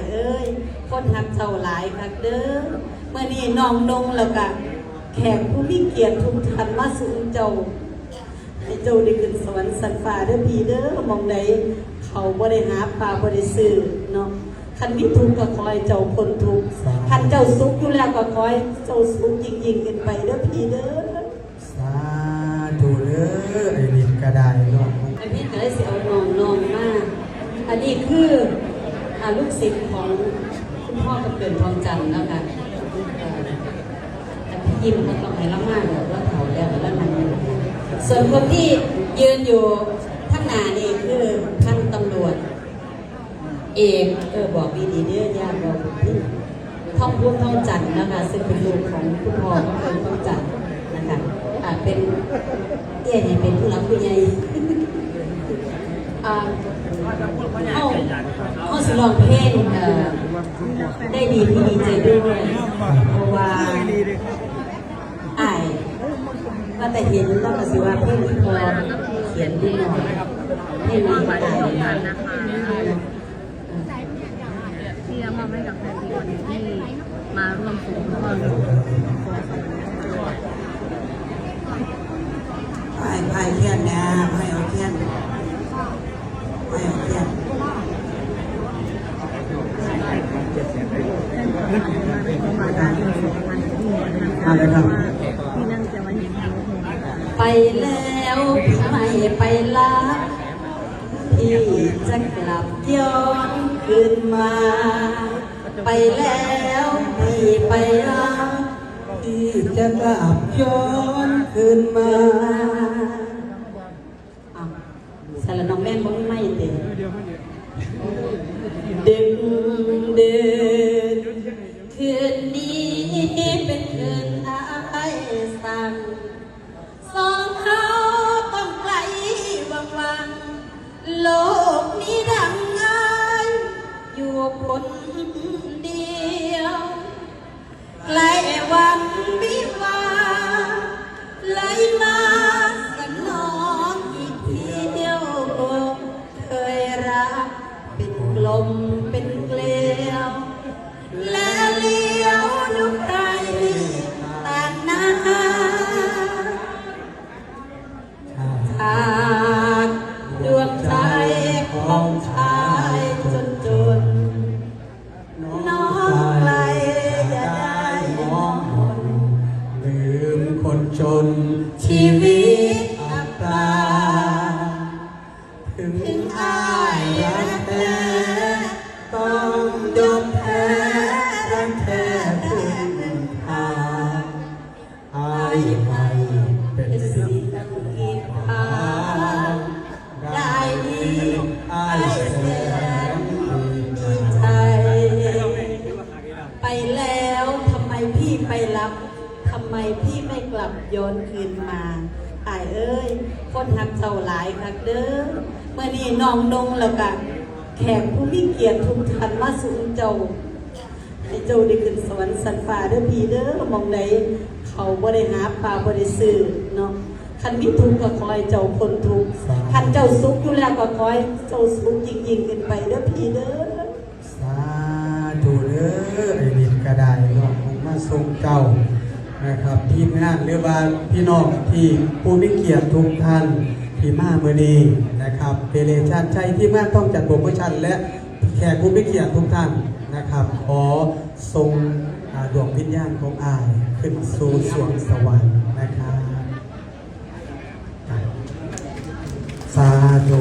ายเอ้ยคนหักเจ้าหลายคักเด้อเมื่อนี้น้องนงแล้วก็แขกผู้มีเกียรติทุกท่านมาสูงเจ้าให้เจ้าได้ขึ้นสวรรค์สันฟ้าเด้อพี่เด้อมองใดเขาบ่ได้หาปลาบ่ได้ซื้อเนาะคันมีทุกข์ก็คอยเจ้าคนทุกข์คันเจ้าสุขอยู่แล้วก็คอยเจ้าสุขยิ่งๆขึ้นไปเด้อพี่เด้อสาธุเด้อไอ้ลินก็ได้เนาะอันนี้ก็เลยสิเอาน้องน้องมาอันนี้คืออ่า ลูกศิษย์ของคุณพ่อกำเกิดทองจันทร์นะคะแต่พี่ยิ้มก็ต้องให้ละมากแบบว่าเขาแล้วแล้วมันส่วนคนที่ยืนอยู่ข้างหน้านี่คือท่านตำรวจ เอกเออบอกดีดีเด้อยากบอกพี่ท่องพูดท่องจันทร์นะคะซึ่งเป็นลูกของคุณพ่อก็เป็นท่องจันทร์นะคะอ่าเป็นเตี้ยเนี่ยเป็นผู้รับผู้ใหญ่ อ่าเอาเอาสิลองเพลงเอ่อได้ดีพี่ดีใจด้วยเพราะว่าอายว่าแต่เห็นแล้วก็สิว่าเพลงที่พอเขียนดีหน่อยเพลงนี้อายที่มอบให้กับแฟนเพลงที่มาร่วมส่งมอบไผ่ไผ่เทียนนะไผ่เอาเทียนไผ่เอาเทียน มาได้ด้วยสองพันที่ มาเลยครับ ที่นั่งจะมาเห็นเพลงไปแล้วไม่ไปละพี่จะกลับย้อนคืนมา ไปแล้วพี่ไปละที่จะกลับย้อนคืนมาอ้าวสารน้องแม่นบ่มีไม่เต็มดึง เป็นเกลียว และเลี้ยวดูใครต่างหน้าจากดวงใจของชายจนจน น้องไกลอย่าได้มองมนลืมคนจนชีวิตอับปลาถึงถึงอายรักแท้แท้ต้ ไปเป็นเป็นสิ่สิ่งที่พาได้ดีไอ้แสนดีใจ ไปแล้วทำไมพี่ไปรับทำไมพี่ไม่กลับย้อนคืนมาอายเอ้ย คนหักเจ้าหลายคักเด้อเมื่อนี้น้องนงแล้วก็แขกผู้มีเกียรติทุกท่านมาสูงเจ้าให้เจ้าได้ขึ้นสวรรค์สันฟ้าเด้อพี่เด้อมองใด เขาบ่ได้หาปลาบ่ได้ซื้อเนาะคันมีทุกข์ก็คอยเจ้าคนทุกข์คันเจ้าสุขอยู่แล้วก็คอยเจ้าสุขยิ่งๆขึ้นไปเด้อพี่เด้อสาธุเด้อไอ้ลินก็ได้เนาะผมมาส่งเจ้านะครับทีมงานหรือว่าพี่น้องที่ผู้มีเกียรติทุกท่านที่มาเมื่อนี้นะครับเปเลชันใช่ที่งานต้องจัดโปรโมชั่นและแขกผู้มีเกียรติทุกท่านนะครับ ขอทรงอ่า ดวงวิญญาณของอายขึ้นสู่สวงสวรรค์นะครับสาธุ